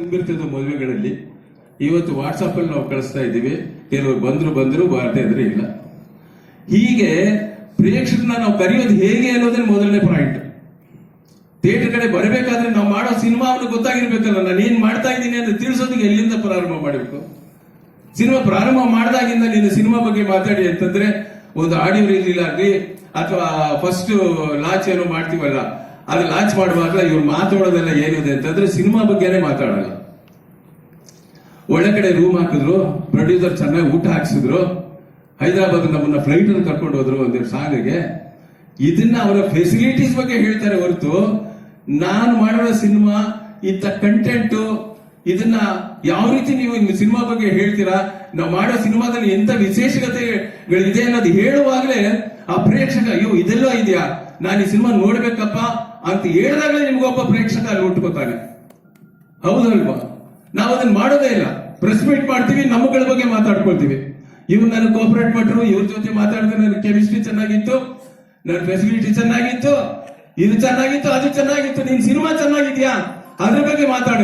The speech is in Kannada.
ತುಂಬಿರ್ತದೆ ಮದುವೆಗಳಲ್ಲಿ ಇವತ್ತು ವಾಟ್ಸಪ್ ಅಲ್ಲಿ ನಾವು ಕಳಿಸ್ತಾ ಇದ್ದೀವಿ. ಕೆಲವರು ಬಂದ್ರು ಬಂದ್ರು ಬಾರದೆ ಅಂದ್ರೆ ಇಲ್ಲ. ಹೀಗೆ ಪ್ರೇಕ್ಷಕರನ್ನ ನಾವು ಕರೆಯೋದು ಹೇಗೆ ಅನ್ನೋದೇ ಮೊದಲನೇ ಪಾಯಿಂಟ್ ಥಿಯೇಟರ್ ಕಡೆ ಬರಬೇಕಾದ್ರೆ ನಾವು ಮಾಡೋ ಸಿನಿಮಾವನ್ನು ಗೊತ್ತಾಗಿರ್ಬೇಕಲ್ಲ, ನಾನು ಏನ್ ಮಾಡ್ತಾ ಇದ್ದೀನಿ ಅಂತ ತಿಳಿಸೋದಕ್ಕೆ ಎಲ್ಲಿಂದ ಪ್ರಾರಂಭ ಮಾಡಬೇಕು? ಸಿನಿಮಾ ಪ್ರಾರಂಭ ಮಾಡಿದಾಗಿಂದ ನೀನು ಸಿನಿಮಾ ಬಗ್ಗೆ ಮಾತಾಡಿ ಅಂತಂದ್ರೆ, ಒಂದು ಆಡಿಯೋ ರಿಲೀಸ್ ಆಗಲಿ, ಅಥವಾ ಫಸ್ಟ್ ಲಾಂಚ್ ಏನೋ ಮಾಡ್ತೀವಲ್ಲ ಅದು ಲಾಂಚ್ ಮಾಡುವಾಗ ಇವ್ರು ಮಾತಾಡೋದೆಲ್ಲ ಏನಿದೆ ಅಂತಂದ್ರೆ ಸಿನಿಮಾ ಬಗ್ಗೆನೇ ಮಾತಾಡಲ್ಲ. ಒಳ್ಳೆ ಕಡೆ ರೂಮ್ ಹಾಕಿದ್ರು ಪ್ರೊಡ್ಯೂಸರ್ ಚೆನ್ನಾಗಿ ಊಟ ಹಾಕ್ಸಿದ್ರು ಹೈದರಾಬಾದ್ ನಮ್ಮನ್ನ ಫ್ಲೈಟ್ ಅಲ್ಲಿ ಕರ್ಕೊಂಡು ಹೋದ್ರು ಒಂದೆರಡು ಸಾಂಗ್ಗೆ ಇದನ್ನ ಅವರ ಫೆಸಿಲಿಟೀಸ್ ಬಗ್ಗೆ ಹೇಳ್ತಾರೆ ಹೊರತು, ನಾನು ಮಾಡಿರೋ ಸಿನಿಮಾ, ಇಂಥ ಕಂಟೆಂಟ್ ಇದನ್ನ ಯಾವ ರೀತಿ ನೀವು ಸಿನಿಮಾ ಬಗ್ಗೆ ಹೇಳ್ತೀರಾ? ನಾವು ಮಾಡೋ ಸಿನಿಮಾದಲ್ಲಿ ಎಂತ ವಿಶೇಷತೆಗಳಿದೆ ಅನ್ನೋದು ಹೇಳುವಾಗಲೇ ಆ ಪ್ರೇಕ್ಷಕ, ಅಯ್ಯೋ, ಇದೆಲ್ಲ ಇದೆಯಾ? ನಾನು ಈ ಸಿನಿಮಾ ನೋಡ್ಬೇಕಪ್ಪ ಅಂತ ಹೇಳಿದಾಗಲೇ ನಿಮ್ಗೊಬ್ಬ ಪ್ರೇಕ್ಷಕ ಅಲ್ಲಿ ಹುಟ್ಟುಕೋತಾನೆ ಹೌದಲ್ವಾ? ನಾವು ಅದನ್ನ ಮಾಡೋದೇ ಇಲ್ಲ. ಪ್ರೆಸ್ ಮೀಟ್ ಮಾಡ್ತೀವಿ, ನಮ್ಮಗಳ ಬಗ್ಗೆ ಮಾತಾಡ್ಕೊಳ್ತೀವಿ. ಇವ್ರು ನನ್ನ ಕೋಪರೇಟ್ ಮಾಡ್ರು ಇವ್ರ ಜೊತೆ ಮಾತಾಡಿದ್ರೆ ನನ್ನ ಕೆಮಿಸ್ಟ್ರಿ ಚೆನ್ನಾಗಿತ್ತು, ನನ್ನ ಫೆಸಿಲಿಟಿ ಚೆನ್ನಾಗಿತ್ತು, ಇದು ಚೆನ್ನಾಗಿತ್ತು, ಅದು ಚೆನ್ನಾಗಿತ್ತು, ನಿನ್ ಸಿನಿಮಾ ಚೆನ್ನಾಗಿದ್ಯಾ? ಅದ್ರ ಬಗ್ಗೆ ಮಾತಾಡ.